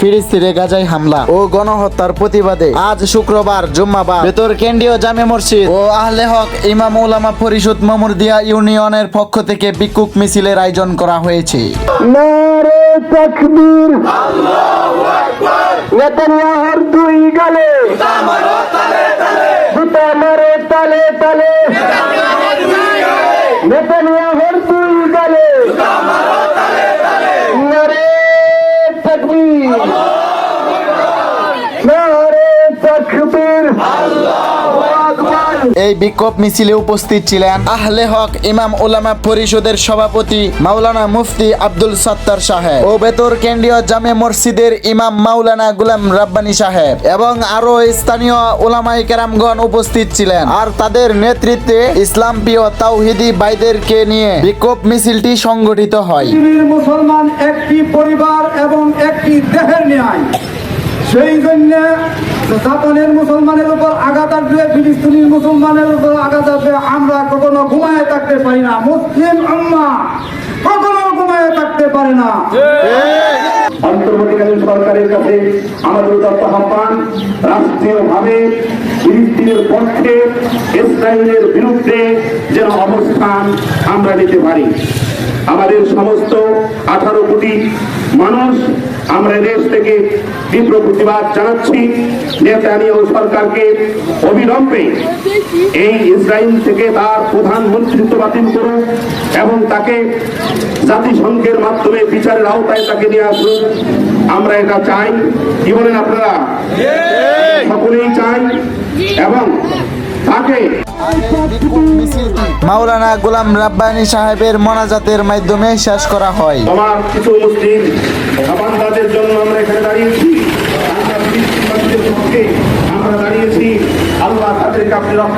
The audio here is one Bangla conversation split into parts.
ফিলিস্তিনে গাজায় হামলা ও গণহত্যার প্রতিবাদে আজ শুক্রবার জুম্মাবার। ভেতর কেন্দ্রীয় জামে মসজিদ। ও আহলে হক ইমাম উলামা পরিষদ মামুরদিয়া ইউনিয়নের পক্ষ থেকে বিক্ষোভ মিছিলের আয়োজন করা হয়েছে। নেতানিয়াহুর দুই গালে। তালে তালে নেতানিয়াহুর দুই গালে নারে তকবীর নারে তকবীর আল্লাহু এই বিক্ষোভ মিছিলে উপস্থিত ছিলেন আহলে হক ইমাম উলামা পরিষদের সভাপতি মাওলানা মুফতি আব্দুল সত্তার সাহেব ও বেতর কেন্দ্রীয় জামে মসজিদের ইমাম মাওলানা গুলাম রাব্বানি সাহেব এবং আরও স্থানীয় ওলামাই কেরামগণ উপস্থিত ছিলেন। আর তাদের নেতৃত্বে ইসলাম প্রিয় তাওহিদি বাইদেরকে নিয়ে বিক্ষোভ মিছিলটি সংগঠিত হয়। মুসলমান একটি পরিবার এবং একটি দেহের ন্যায়। সেই জন্য জাপানের মুসলমানের উপর আঘাত আসবে, ফিলিস্তিনির মুসলমানের উপর আঘাত আসবে। আমরা কখনো ঘুমায় থাকতে পারি না। মুসলিম আম্মা কখনো ঘুমায় থাকতে পারে না। অন্তর্বর্তীকালীন সরকারের কাছে আমাদের উদাত্ত আহ্বান, রাষ্ট্রীয়ভাবে ফিলিস্তিনের পক্ষে ইসরায়েলের বিরুদ্ধে যেন অবস্থান আমরা নিতে পারি। আমাদের সমস্ত আঠারো কোটি মানুষ আমরা দেশ থেকে তীব্র প্রতিবাদ জানাচ্ছি। নেতানিয়াহু সরকারকে অবিলম্বে এই ইসরায়েল থেকে তার প্রধানমন্ত্রিত্ব বাতিল করুন এবং তাকে জাতিসংঘের মাধ্যমে বিচারের আওতায় তাকে নিয়ে আসুন। আমরা এটা চাই। কি বলেন আপনারা? সকলেই চাই এবং মাওলানা গোলাম রাব্বানি সাহেবের মোনাজাতের মাধ্যমে শেষ করা হয়। আমার কিছু মুসলিম জন্য আমরা এখানে দাঁড়িয়েছি আমরা ফিলিস্তিনবাসীদের পক্ষে আমরা দাঁড়িয়েছি আল্লাহ তাদেরকে আপনি রক্ষা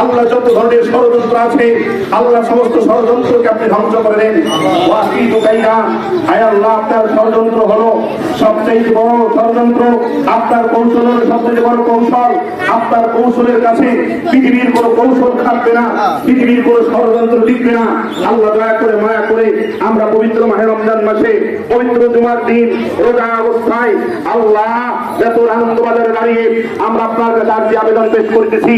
আল্লাহ যত ধরনের ষড়যন্ত্র আছে, আল্লাহ সমস্ত ষড়যন্ত্রকে আপনি ধ্বংস করে দেন। ওয়াকিদু কাইদা, হায় আল্লাহ, আপনার ষড়যন্ত্র হলো সবচেয়ে বড় ষড়যন্ত্র। আপনার কৌশল হলো সবচেয়ে বড় কৌশল, আপনার কৌশলের কাছে পৃথিবীর কোনো কৌশল থাকবে না, পৃথিবীর কোনো ষড়যন্ত্র টিকবে না। আল্লাহ দয়া করে, মায়া করে আমরা পবিত্র মাহে রমজান মাসে, পবিত্র জুমার দিন, রোজা অবস্থায় আল্লাহ এত আনন্দ বাজারে দাঁড়িয়ে আমরা আপনার কাছে আজকে আবেদন পেশ করতেছি।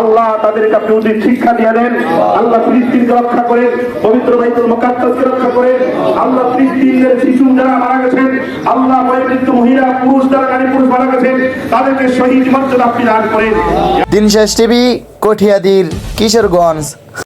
আল্লাহ তাদেরকে কাছে উচিত শিক্ষা দিয়ে দেন। আল্লাহ ফিলিস্তিনকে রক্ষা করেন, পবিত্র বাইতুল মোকাদ্দাসকে রক্ষা করেন। আল্লাহ ফিলিস্তিনের শিশু যারা মারা গেছেন, আল্লাহ বয়োবৃদ্ধ মহিলা, পুরুষ যারা নারী, পুরুষ মারা গেছেন, তাদেরকে শহীদ মর্যাদা আপনি দান করেন। দিন শেষ টিভি, কঠিয়াদির, কিশোরগঞ্জ।